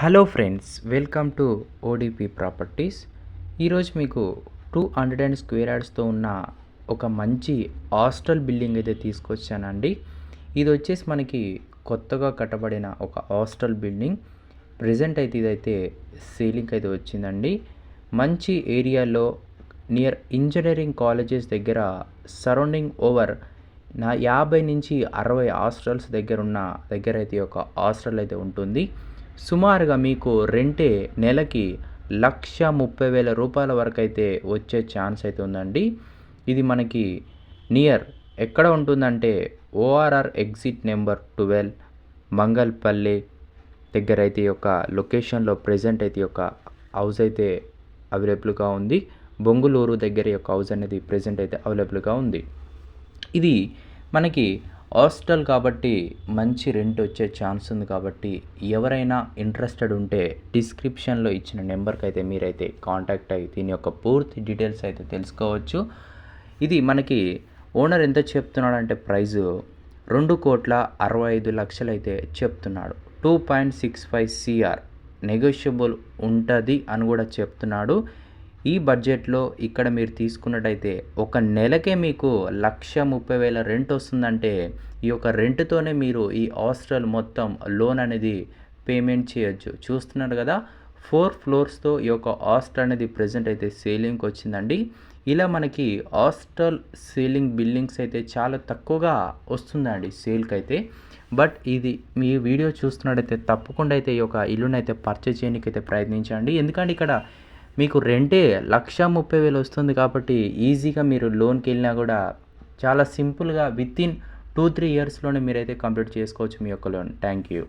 Hello friends welcome to ODP properties ఈరోజు మీకు two hundred and square యార్డ్స్తో ఉన్న ఒక మంచి హాస్టల్ బిల్డింగ్ అయితే తీసుకొచ్చానండి. ఇది వచ్చేసి మనకి కొత్తగా కట్టబడిన ఒక హాస్టల్ బిల్డింగ్ ప్రజెంట్ అయితే ఇదైతే సీలింగ్ అయితే వచ్చిందండి. మంచి ఏరియాలో నియర్ ఇంజనీరింగ్ కాలేజెస్ దగ్గర సరౌండింగ్ ఓవర్ నా యాభై నుంచి అరవై హాస్టల్స్ దగ్గర ఉన్న దగ్గర అయితే ఒక హాస్టల్ అయితే ఉంటుంది. సుమారుగా మీకు రెంటే నెలకి లక్ష ముప్పై వేల రూపాయల వరకు అయితే వచ్చే ఛాన్స్ అయితే ఉందండి. ఇది మనకి నియర్ ఎక్కడ ఉంటుందంటే ORR exit number twelve Mangalpalli దగ్గర అయితే ఈ యొక్క లొకేషన్లో ప్రజెంట్ అయితే ఈ యొక్క హౌస్ అయితే అవైలబుల్గా ఉంది. బొంగులూరు దగ్గర ఈ యొక్క హౌస్ అనేది ప్రజెంట్ అయితే అవైలబుల్గా ఉంది. ఇది మనకి హాస్టల్ కాబట్టి మంచి రెంట్ వచ్చే ఛాన్స్ ఉంది కాబట్టి ఎవరైనా ఇంట్రెస్టెడ్ ఉంటే డిస్క్రిప్షన్లో ఇచ్చిన నెంబర్కి అయితే మీరైతే కాంటాక్ట్ అయ్యి దీని యొక్క పూర్తి డీటెయిల్స్ అయితే తెలుసుకోవచ్చు. ఇది మనకి ఓనర్ ఎంత చెప్తున్నాడంటే ప్రైజు రెండు కోట్ల అరవై ఐదు లక్షలు అయితే చెప్తున్నాడు. Two point six five CR negotiable ఉంటుంది అని కూడా చెప్తున్నాడు. ఈ బడ్జెట్లో ఇక్కడ మీరు తీసుకున్నట్టయితే ఒక నెలకే మీకు లక్ష ముప్పై వేల రెంట్ వస్తుందంటే ఈ యొక్క రెంట్తోనే మీరు ఈ హాస్టల్ మొత్తం లోన్ అనేది పేమెంట్ చేయొచ్చు. చూస్తున్నారు కదా ఫోర్ ఫ్లోర్స్తో ఈ యొక్క హాస్టల్ అనేది ప్రజెంట్ అయితే సేలింగ్కి వచ్చిందండి. ఇలా మనకి హాస్టల్ సేలింగ్ బిల్డింగ్స్ అయితే చాలా తక్కువగా వస్తుందండి సేల్కి అయితే బట్ ఇది మీ వీడియో చూస్తున్నట్టయితే తప్పకుండా అయితే ఈ యొక్క ఇల్లునైతే పర్చేజ్ చేయడానికి అయితే ప్రయత్నించండి. ఎందుకంటే ఇక్కడ మీకు రెంటే లక్ష ముప్పై వేలు వస్తుంది కాబట్టి ఈజీగా మీరు లోన్కి వెళ్ళినా కూడా చాలా సింపుల్గా విత్ ఇన్ టూ త్రీ ఇయర్స్లోనే మీరైతే కంప్లీట్ చేసుకోవచ్చు మీ యొక్క లోన్. Thank you